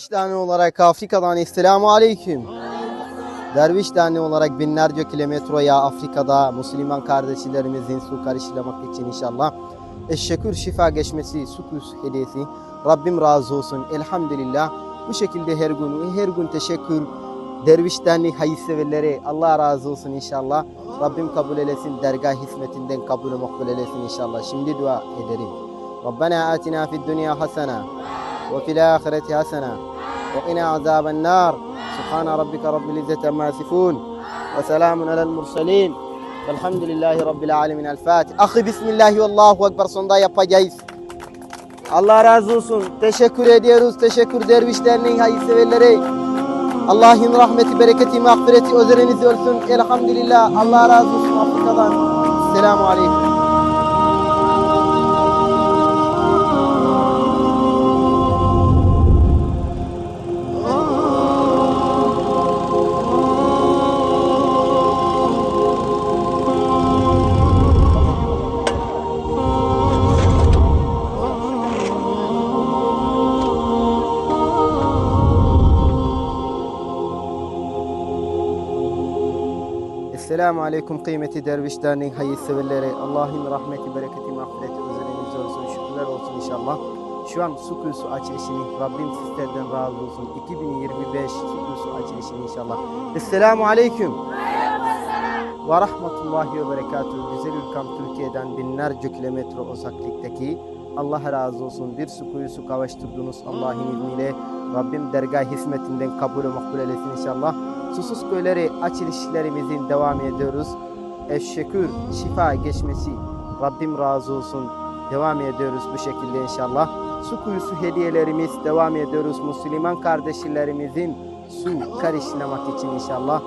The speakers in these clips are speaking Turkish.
Derviş Derneği olarak Afrika'dan Esselamu Aleyküm. Derviş Derneği olarak binlerce kilometreye Afrika'da Müslüman kardeşlerimizin su karışlamak için inşallah eşşekür şifa geçmesi, sukus hediyesi Rabbim razı olsun. Elhamdülillah bu şekilde her gün her gün teşekkür Derviş Derneği hayırseverlere Allah razı olsun inşallah. Rabbim kabul eylesin. Dergah hizmetinden kabul makbul eylesin inşallah. Şimdi dua ederim. Rabbena atina fid dünya hasena ve fil ahireti hasena وقنا عذاب النار سبحان ربك رب العزة عما يصفون وسلام على المرسلين والحمد لله رب العالمين الفاتح أخي بسم الله والله أكبر sonda yapacağız. Allah razı olsun. Teşekkür ediyoruz. Teşekkür Derviş Derneği hayırseverleri. Allah'ın rahmeti, bereketi, mağfireti üzerinize olsun. Elhamdülillah. Allah razı olsun Afrika'dan. Selamun Aleyküm. Esselamu Aleyküm kıymeti Derviş Derneği hayırseverleri. Allah'ın rahmeti, bereketi, mağfireti üzerinize olsun. Şükürler olsun inşallah. Şu an su kuyusu açılışını Rabbim sizlerden razı olsun. 2025 su kuyusu açılışını inşallah. Esselamu Aleyküm. Ve rahmetullahi ve berekatuhu. Güzel ülkem Türkiye'den binlerce kilometre uzaklıktaki Allah razı olsun. Bir su kuyusu kavuşturdunuz Allah'ın izniyle. Rabbim dergah hizmetinden kabul ve makbul eylesin inşallah. Susuz köyleri açılışlarımızın devam ediyoruz. Eşşekür şifa geçmesi Rabbim razı olsun. Devam ediyoruz bu şekilde inşallah. Su kuyusu hediyelerimiz devam ediyoruz. Müslüman kardeşlerimizin su karışlamak için inşallah.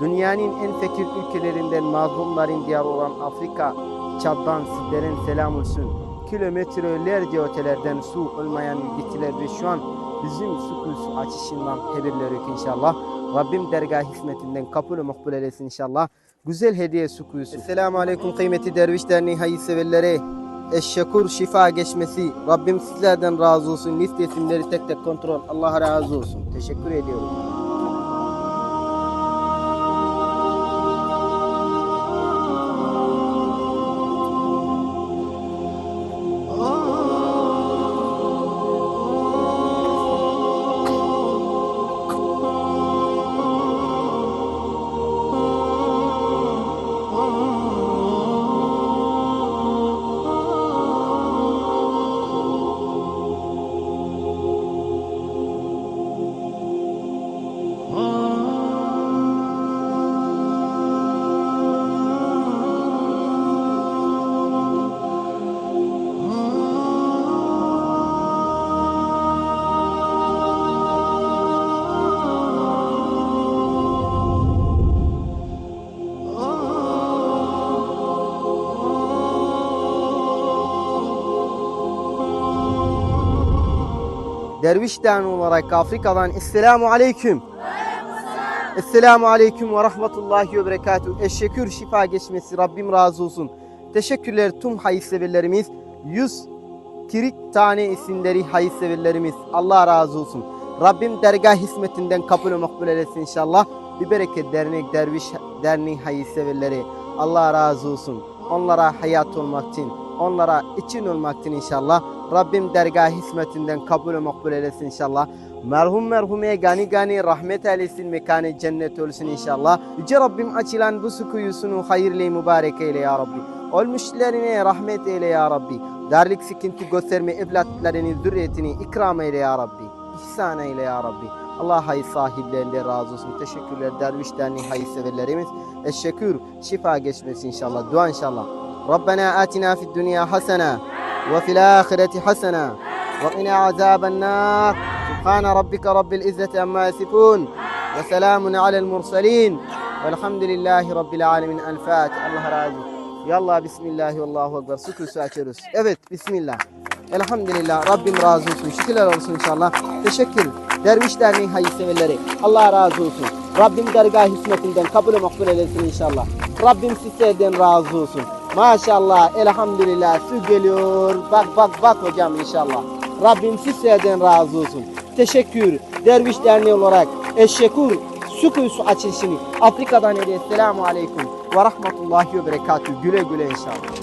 Dünyanın en fakir ülkelerinden mazlumların diyarı olan Afrika, Çad'dan sizlerin selam olsun. Kilometrelerce ötelerden su olmayan gittiler ve şu an bizim su kuyusu açışından haberleri yok inşallah. Rabbim dergah hizmetinden kabul ve makbul eylesin inşallah. Güzel hediye su kuyusu. Esselamu Aleyküm kıymeti Derviş Derneği hayırseverleri. Eşşekur şifa geçmesi. Rabbim sizlerden razı olsun. Liste tek tek kontrol. Allah razı olsun. Teşekkür ediyorum. Derviş Derneği olarak Afrika'dan Esselamu Aleyküm. Esselamu Aleyküm ve Rahmetullahi ve Berekatuhu. Eşşekür şifa geçmesi Rabbim razı olsun. Teşekkürler tüm hayırseverlerimiz. 100 kirik tane isimleri hayırseverlerimiz. Allah razı olsun. Rabbim dergah hizmetinden kabul makbul eylesin inşallah. Bir bereket dernek derviş derneği hayırseverleri. Allah razı olsun. Onlara hayat olmak için, onlara için olmak için inşallah. Rabbim dergah hizmetinden kabul makbul eylesin inşallah. Merhum merhume gani gani rahmet eylesin mekanı cennet olsun inşallah. Yüce Rabbim açılan bu su kuyusunu hayırlı mübarek eyle ya Rabbi. Ölmüşlerine rahmet eyle ya Rabbi. Darlık sıkıntı gösterme evlatlarını, zürriyetini ikram eyle ya Rabbi. İhsan eyle ya Rabbi. Allah hayır sahiplerinde razı olsun. Teşekkürler Derviş Derneği hayırseverlerimiz. Eşşekür şifa geçmesi inşallah. Dua inşallah. Fid dünya hasene ve fil ahireti hasene ve qina azaben nar. Subhane rabbike rabbil izzeti amma yasifun ve selamun alel mursalin. Velhamdülillahi rabbil alemin. El Fatiha. Allah razı olsun. Yallah bismillah Allahu ekber. Kuyusu açıyoruz. Evet bismillah. Elhamdülillah Rabbim razı olsun. Şükürler olsun inşallah. Teşekkür. Derviş Derneği hayırseverleri. Allah razı olsun. Rabbim dergah hizmetinden kabul makbul eylesin inşallah. Rabbim sizlerden razı olsun. Maşallah elhamdülillah su geliyor. Bak bak bak hocam inşallah. Rabbim sizlerden razı olsun. Teşekkür. Derviş Derneği olarak Eşşekur su kuyusu açılışını Afrika'dan hediye. Selamun Aleyküm ve Rahmetullahi ve Berekatuhu. Güle güle inşallah.